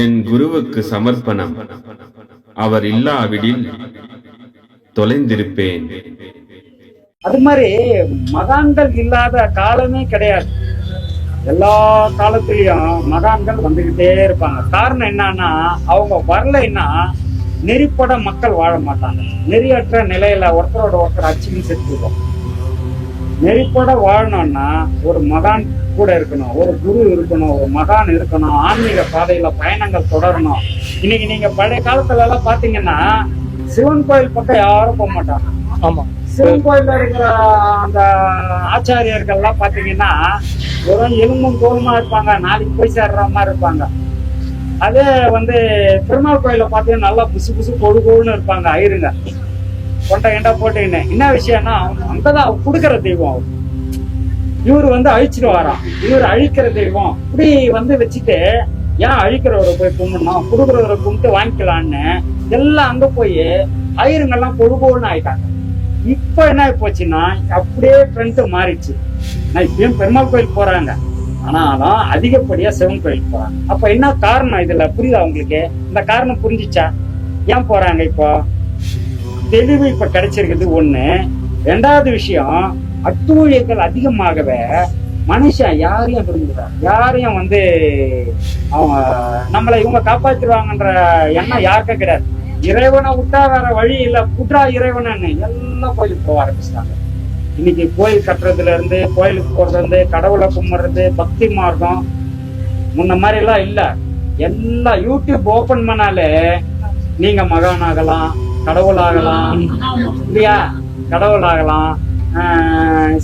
என் குருவுக்கு சமர்ப்பணம். அவர் இல்லாவிடில் தொலைந்திருப்பேன். அது மாதிரி மகான்கள் இல்லாத காலமே கிடையாது. எல்லா காலத்திலயும் மகான்கள் வந்துகிட்டே இருப்பாங்க. காரணம் என்னன்னா அவங்க வரலைன்னா நெறிப்பட மக்கள் வாழ மாட்டாங்க. நெறியற்ற நிலையில ஒருத்தரோட ஒருத்தர் அச்சுன்னு செத்துருவோம் நெறிப்பட வாழணும்னா ஒரு மகான் கூட இருக்கணும் ஒரு குரு இருக்கணும் ஒரு மகான் இருக்கணும் ஆன்மீக பாதையில பயணங்கள் தொடரணும். இன்னைக்கு நீங்க பழைய காலத்துல எல்லாம் பாத்தீங்கன்னா சிவன் கோயில் பக்கம் யாரும் போக மாட்டாங்க. ஆமா. சிவன் கோயில்ல இருக்கிற அந்த ஆச்சாரியர்கள்லாம் பாத்தீங்கன்னா வெறும் எலும்பும் தோலுமா இருப்பாங்க நாளைக்கு போய் சேர்ற மாதிரி இருப்பாங்க. அதே வந்து திருநாள் கோயில பாத்தீங்கன்னா நல்லா புசு புசு கொடு கொழுன்னு இருப்பாங்க ஐருங்க. கொண்டா ஏண்டா போட்டுக்கின்னு என்ன விஷயம்னா அங்கதான் கொடுக்குற தெய்வம் அவர் இவர் வந்து அழிச்சிட்டு வரான் இவர் அழிக்கிற தெய்வம். இப்படி வந்து வச்சுட்டு ஏன் அழிக்கிறவரை போய் கும்பிடணும்? கொடுக்குறவரை கும்பிட்டு வாங்கிக்கலான்னு எல்லாம் அங்க போய் ஐயருங்கெல்லாம் பொழுகோன்னு ஆயிட்டாங்க. இப்ப என்ன ஆகி போச்சுன்னா அப்படியே ட்ரெண்ட் மாறிடுச்சு. நான் இப்பயும் பெருமாள் கோயில் போறாங்க. ஆனாலும் அதிகப்படியா சிவன் கோயில் போறாங்க. அப்ப என்ன காரணம் இதுல? புரியுதா உங்களுக்கு? இந்த காரணம் புரிஞ்சுச்சா? ஏன் போறாங்க இப்போ? தெளிவு இப்ப கிடைச்சிருக்குது ஒண்ணு. ரெண்டாவது விஷயம் அட்டூழியங்கள் அதிகமாகவே மனுஷன் யாரையும் விரும்புகிறான் யாரையும் வந்து அவங்க நம்மளை இவங்க காப்பாத்திடுவாங்கன்ற எண்ணம் யாருக்கும் கிடையாது. இறைவனை விட்டா வேற வழி இல்ல. புற்றா இறைவனன்னு எல்லாம் கோயிலுக்கு போக ஆரம்பிச்சிட்டாங்க. இன்னைக்கு கோயில் கட்டுறதுல இருந்து கோயிலுக்கு போறதுல இருந்து கடவுளை கும்பிடுறது பக்தி மார்க்கம் முன்ன மாதிரி எல்லாம் இல்ல. எல்லாம் யூடியூப் ஓபன் பண்ணாலே நீங்க மகான் ஆகலாம் கடவுள் ஆகலாம் இல்லையா? கடவுள் ஆகலாம்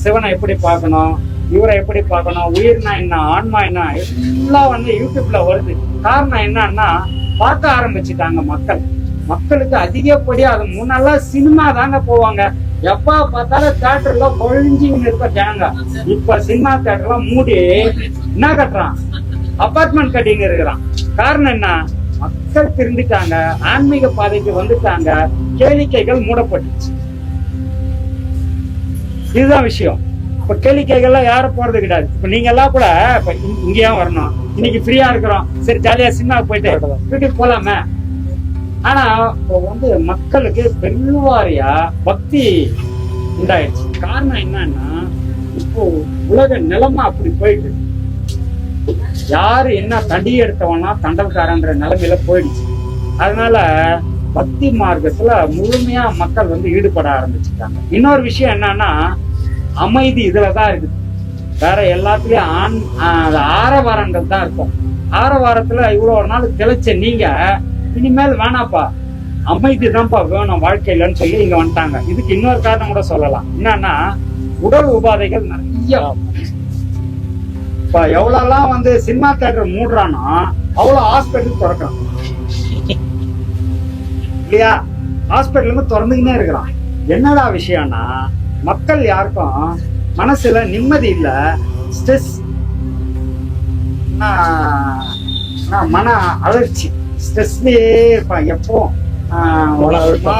சிவனை எப்படி பார்க்கணும்? இவரை எப்படி பார்க்கணும்? உயிர்னா என்ன? ஆன்மா என்ன? எல்லாம் வந்து யூடியூப்ல வருது. காரணம் என்னன்னா பார்க்க ஆரம்பிச்சுட்டாங்க மக்கள். மக்களுக்கு அதிகப்படியா அது முன்னெல்லாம் சினிமா தாங்க போவாங்க. எப்ப பார்த்தாலும் தேட்டர்ல கொழிஞ்சின்னு இருக்க ஜனங்க இப்ப சினிமா தேட்டர்லாம் மூடி என்ன கட்டுறான்? அபார்ட்மெண்ட் கட்டிங்க இருக்கிறான். காரணம் என்ன? மக்கள் திருந்திட்டாங்க ஆன்மீக பாதைக்கு வந்துட்டாங்க கேளிக்கைகள் மூடப்பட்டுச்சு. இதுதான் விஷயம். இப்ப கேளிக்கைகள்லாம் யாரும் போறது கிடையாது. இப்ப நீங்க எல்லாம் கூட இப்ப இங்க- இங்கேயா வரணும். இன்னைக்கு ஃப்ரீயா இருக்கிறோம். சரி ஜாலியா சினிமா போயிட்டு வீட்டுக்கு போலாமே. ஆனா இப்போ வந்து மக்களுக்கு பெருவாரியா பக்தி உண்டாயிடுச்சு. காரணம் என்னன்னா இப்போ உலக நிலமா அப்படி போயிட்டு யார் என்ன தண்டி எடுத்தவனா தண்டல்காரன்ற நிலைமையில போயிடுச்சு. அதனால பக்தி மார்க்கத்துல முழுமையா மக்கள் வந்து ஈடுபட ஆரம்பிச்சுட்டாங்க. இன்னொரு விஷயம் என்னன்னா அமைதி இதுலதான் இருக்குது. வேற எல்லாத்துலயும் ஆண் ஆரவாரங்கள் தான் இருக்கும். ஆரவாரத்துல இவ்வளவு நாள் திளைச்ச நீங்க இனிமேல் வேணாப்பா அமைதி தான்ப்பா வேணும் வாழ்க்கையிலன்னு சொல்லி இங்க வந்துட்டாங்க. இதுக்கு இன்னொரு காரணம் கூட சொல்லலாம். என்னன்னா உடல் உபாதைகள் நிறைய. இப்ப எவ்வளவுலாம் வந்து சினிமா தியேட்டர் மூடுறானோ அவ்வளவு ஹாஸ்பிட்டல் திறக்கிறான். இல்லையா? ஹாஸ்பிட்டலுக்கு திறந்துக்கினே இருக்கிறான். என்னடா விஷயம்னா மக்கள் யாருக்கும் மனசுல நிம்மதி இல்ல ஸ்ட்ரெஸ் மன அழற்சி ஸ்ட்ரெஸ்லயே இருப்பான் எப்போ? ஆஹ், ஒரு மன அழுத்தம்.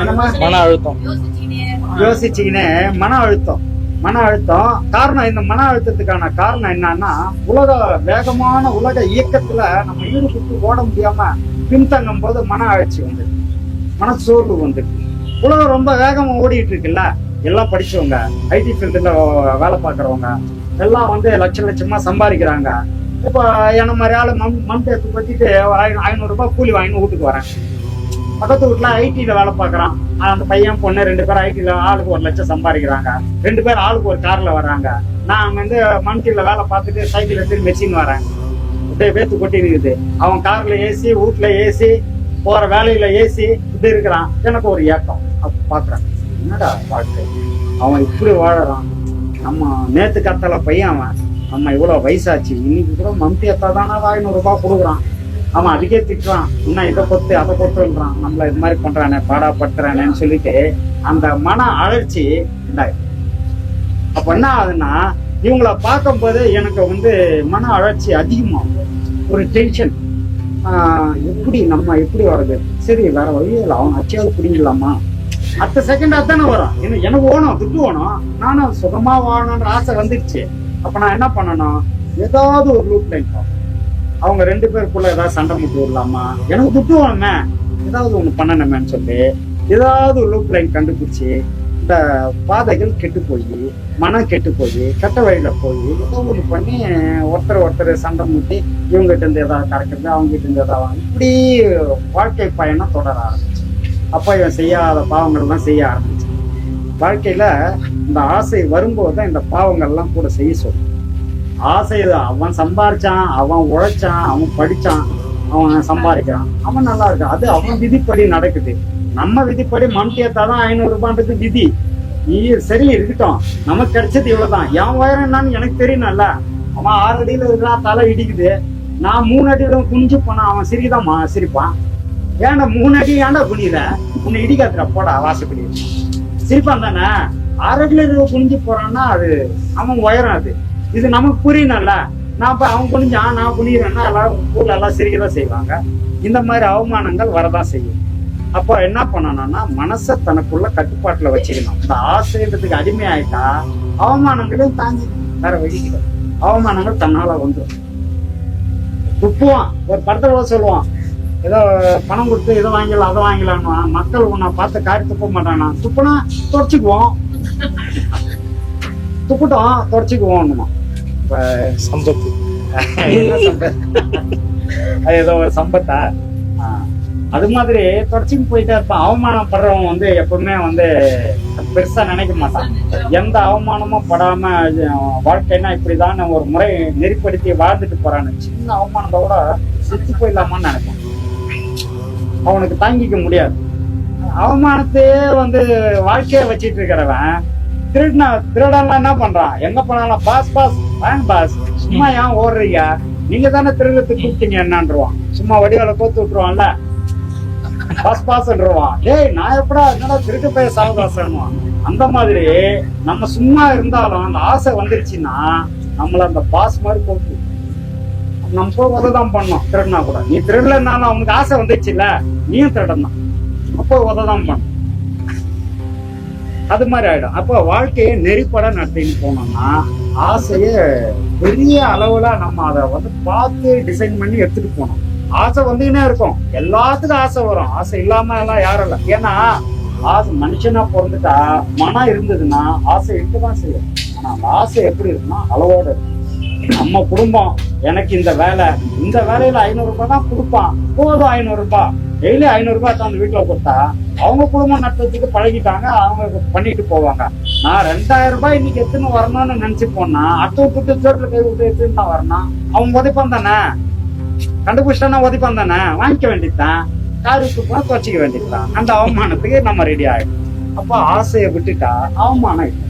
என்னம்மா? மன அழுத்தம். மன அழுத்தம். காரணம் இந்த மன அழுத்தத்துக்கான காரணம் என்னன்னா உலக வேகமான உலக இயக்கத்துல நம்ம ஈடுபட்டு ஓட முடியாம பின்தங்கும் போது மன அழற்சி வந்து மனசோர்வு வந்து. உலகம் ரொம்ப வேகமா ஓடிட்டு இருக்குல்ல எல்லாம் படிச்சவங்க ஐடி ஃபீல்டுல வேலை பார்க்குறவங்க எல்லாம் வந்து லட்சம் லட்சமா சம்பாதிக்கிறாங்க. இப்போ என்ன மாதிரி ஆளு மண் மண் தேக்கு பத்திட்டு ஐநூறு ரூபாய் கூலி வாங்கின்னு வீட்டுக்கு வரேன். பக்கத்து வீட்டுல ஐடில வேலை பாக்குறான் அந்த பையன் பொண்ணு ரெண்டு பேரும் ஐடில ஆளுக்கு ஒரு லட்சம் சம்பாதிக்கிறாங்க. ரெண்டு பேர் ஆளுக்கு ஒரு கார்ல வர்றாங்க நான் வந்து மண்கீழ வேலை பார்த்துட்டு சைக்கிள் எடுத்து மெஷின் வரேன் அப்படியே வேத்து கொட்டி இருக்குது அவன் கார்ல ஏசி வீட்டுல ஏசி போற வேலையில ஏசி இப்படி இருக்கிறான். எனக்கு ஒரு ஏக்கம். அப்ப பாக்குறேன் என்னடா வாழ்க்கை? அவன் இப்படி வாழறான். நம்ம நேத்து கத்தல பையன் அவன். நம்ம இவ்வளவு வயசாச்சு. இன்னைக்கு கூட மம்தி அத்தா தானே ஐநூறு ரூபாய் கொடுக்குறான். அவன் அதுக்கே திட்டுறான். இன்னும் இதை பொத்து அதை பொத்துன்றான் நம்மள இது மாதிரி பண்றானே பாடா சொல்லிட்டு அந்த மன அழற்சி உண்டாயிடும் அப்ப என்ன ஆகுதுன்னா இவங்கள பார்க்கும்போது எனக்கு வந்து மன அழற்சி அதிகமாகும். ஒரு டென்ஷன் எப்படி நம்ம எப்படி வர்றது? சரி வேற வழியே இல்லை. அவன் அச்சியாவது பிடிங்கலாமா அடுத்த செகண்ட் அதானே வரும் எனக்கு ஓணும் துட்டு ஓணும். நானும் சுகமா வாழணும்ன்ற ஆசை வந்துடுச்சு அப்ப நான் என்ன பண்ணணும்? ஏதாவது ஒரு லூப் லைன் அவங்க ரெண்டு பேருக்குள்ள ஏதாவது சண்டை முட்டு விடலாமா எனக்கு துட்டு ஏதாவது ஒண்ணு பண்ணணுமேன்னு சொல்லி ஏதாவது லூப் லைன் கண்டுபிடிச்சு இந்த பாதைகள் கெட்டு போய் மனம் கெட்டு போய் கெட்ட வழியில போய் ஏதோ பண்ணி ஒருத்தர் ஒருத்தர் சண்டை முட்டி இவங்ககிட்ட இருந்து ஏதாவது கறக்கிறது அவங்க கிட்ட இருந்து ஏதாவது இப்படி வாழ்க்கை பயணம் தொடர ஆரம்பிச்சு. அப்போ இவன் செய்யாத பாவங்கள்லாம் செய்ய ஆரம்பிச்சு. வாழ்க்கையில இந்த ஆசை வரும்போது தான் இந்த பாவங்கள்லாம் கூட செய்ய சொல்லும். ஆசை தான். அவன் சம்பாரிச்சான் அவன் உழைச்சான் அவன் படிச்சான் அவன் சம்பாதிக்கிறான். அவன் நல்லா இருக்கான். அது அவன் விதிப்படி நடக்குது. நம்ம விதிப்படி மம்டியத்தா தான் ஐநூறு ரூபான்றது விதி. நீ சரி இருக்கட்டும். நமக்கு கிடைச்சது இவ்வளவுதான். என் உயரம் என்னன்னு எனக்கு தெரியணும்ல. அவன் ஆறு அடியில இருக்கிறான் தலை இடிக்குது. நான் மூணு அடியில குனிஞ்சு போனா அவன் சிரிதான் சிரிப்பான். ஏன்டா மூணு அடி ஏன்டா குனியில உன்னை இடிக்காதுடா போடா வாசப்படி சிரிப்பான் தானே? ஆறு அடியில குனிஞ்சு போறான்னா அது அவன் உயரம் அது. இது நமக்கு புரியணும்ல. நான் இப்போ அவன் குனிஞ்சான் நான் குனிகிறேன்னா எல்லாரும் ஊர்ல எல்லாம் சிரிக்கதான் செய்வாங்க. இந்த மாதிரி அவமானங்கள் வரதான் செய்யும். அப்போ என்ன பண்ணணும்னா மனசை தனக்குள்ள கட்டுப்பாட்டுல வச்சுக்கணும். இந்த ஆசைன்றதுக்கு அடிமை ஆயிட்டா அவமானங்களும் தாங்கி வேற வழி அவமானங்கள் தன்னால வந்துடும் துப்புவான். ஒரு படத்துல கூட சொல்லுவான். ஏதோ பணம் கொடுத்து இதை வாங்கிடலாம் அதை வாங்கிடலான்னு மக்கள் உன்னை பார்த்து காரி துப்ப மாட்டானா? துப்புனா தொடச்சிக்குவோம் துப்புட்டோம் தொடச்சிக்குவோம் இப்ப சம்பத்து அது ஏதோ ஒரு சம்பத்தா அது மாதிரி தொடர்ச்சிக்கு போயிட்டே இருப்பான் அவமானம் படுறவங்க வந்து எப்பவுமே வந்து பெருசா நினைக்க மாட்டான் எந்த அவமானமும் படாம வாழ்க்கைன்னா இப்படிதான் ஒரு முறை நெறிப்படுத்தி வாழ்ந்துட்டு போறான்னு சின்ன அவமானத்தோட செத்து போயிடலாமான்னு நினைப்பான் அவனுக்கு தாங்கிக்க முடியாது. அவமானத்தையே வந்து வாழ்க்கைய வச்சிட்டு இருக்கிறவன். திருடினா திருடன்லாம் என்ன பண்றான்? எங்க போனாலும் பாஸ் பாஸ் வேன் பாஸ். சும்மா ஏன் ஓடுறீங்க? நீங்க தானே திருடத்துக்கு கூப்பிட்டீங்க என்னன்றான் சும்மா வடிவேல கோத்து விட்டுருவான்ல. பாஸ் பாஸ்ன்றான் டேய் நான் எப்படா என்னடா திருட்டு போய் சாவகாசன்வான் அந்த மாதிரி நம்ம சும்மா இருந்தாலும் அந்த ஆசை வந்துருச்சுன்னா நம்மள அந்த பாஸ் மாதிரி போட்டு நம்ம போய் உததான் பண்ணோம் திருடினா கூட. நீ திருடலனாலும் அவனுக்கு ஆசை வந்துருச்சுல்ல. நீயும் திருடனா அப்போ உததான் பண்ணும். அது மாதிரி ஆயிடும். அப்போ வாழ்க்கையை நெறிப்பட நடத்தின்னு போனோம்னா ஆசைய பெரிய அளவுல நம்ம அதை வந்து பார்த்து டிசைன் பண்ணி எடுத்துட்டு போனோம். ஆசை வந்துக்கினே இருக்கும். எல்லாத்துக்கும் ஆசை வரும். ஆசை இல்லாம எல்லாம் யாரும் இல்லை. ஏன்னா ஆசை மனுஷனா பிறந்துட்டா மனம் இருந்ததுன்னா ஆசை இருக்கதான் செய்யும். ஆனா அந்த ஆசை எப்படி இருக்குன்னா அளவோட இருக்கும் நம்ம குடும்பம் எனக்கு இந்த வேலை. இந்த வேலையில ஐநூறு ரூபாய் தான் கொடுப்பான். போதும் ஐநூறு ரூபாய். டெய்லி ஐநூறு ரூபாய் தான் வீட்டுல கொடுத்தா அவங்க குடும்பம் நடத்துறதுக்கு பழகிட்டாங்க அவங்க பண்ணிட்டு போவாங்க. நான் ரெண்டாயிரம் ரூபாய் இன்னைக்கு எத்தனை வரணும்னு நினைச்சு போனா அட்டை விட்டு சோட்டுல கை விட்டு எத்தனை தான் வரணும். அவன் உதைப்பான் தானே? கண்டுபிடிச்சானா உதைப்பான் தானே? வாங்கிக்க வேண்டியதுதான். காருக்கு போனா குறைச்சிக்க வேண்டியதுதான். அந்த அவமானத்துக்கு நம்ம ரெடி ஆயிடும் அப்போ ஆசையை விட்டுட்டா அவமானம் இல்லை.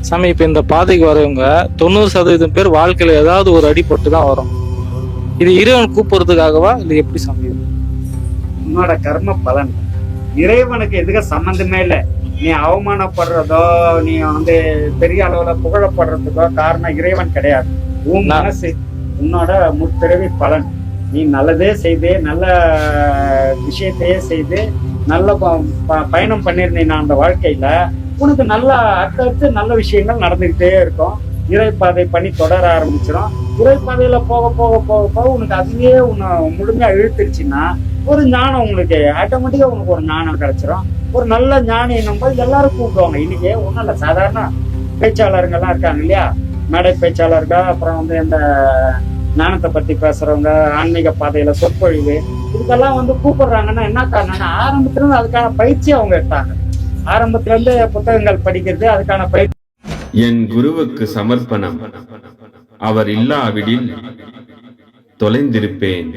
சாமி இப்ப இந்த பாதைக்கு வரவங்க தொண்ணூறு சதவீதம் பேர் வாழ்க்கையில ஏதாவது ஒரு அடிபட்டு தான் வரும். இது இறைவன் கூப்பிடுறதுக்காகவா? இல்ல எப்படி சாமி? உன்னோட கர்ம பலன். இறைவனுக்கு எதுக்கு சம்பந்தமே இல்லை. நீ அவமானப்படுறதோ நீ வந்து பெரிய அளவுல புகழப்படுறதுக்கோ காரணம் இறைவன் கிடையாது. உன் நான்- மனசு உன்னோட முற்பிறவி பலன். நீ நல்லதே செய்து நல்ல விஷயத்தையே செய்து நல்ல பயணம் பண்ணியிருந்தீங்கன்னா அந்த வாழ்க்கையில. உனக்கு நல்ல அடுத்தடுத்து நல்ல விஷயங்கள் நடந்துக்கிட்டே இருக்கும். இறைப்பாதை பண்ணி தொடர ஆரம்பிச்சிடும் இறைப்பாதையில போக போக போக போக உனக்கு அதுவே உன்னை முழுமையா இழுத்துருச்சுன்னா ஒரு ஞானம் உங்களுக்கு ஆட்டோமேட்டிக்கா உனக்கு ஒரு ஞானம் கிடைச்சிரும். ஒரு நல்ல ஞானி போது எல்லாரும் கூப்பிடுவாங்க. இன்னைக்கு ஒன்றும் இல்லை சாதாரண பேச்சாளருங்கெல்லாம் இருக்காங்க இல்லையா? மேடை பேச்சாளர்கள் அப்புறம் வந்து இந்த ஞானத்தை பத்தி பேசுறவங்க ஆன்மீக பாதையில சொற்பொழிவு இதுக்கெல்லாம் வந்து கூப்பிடுறாங்கன்னா என்ன காரணம்னா ஆரம்பத்துல அதுக்கான பயிற்சி அவங்க எடுத்தாங்க. ஆரம்பத்துல இருந்து புத்தகங்கள் படிக்கிறது அதுக்கான பயிற்சி. என் குருவுக்கு சமர்ப்பணம். அவர் இல்லாவிடில் தொலைந்திருப்பேன்.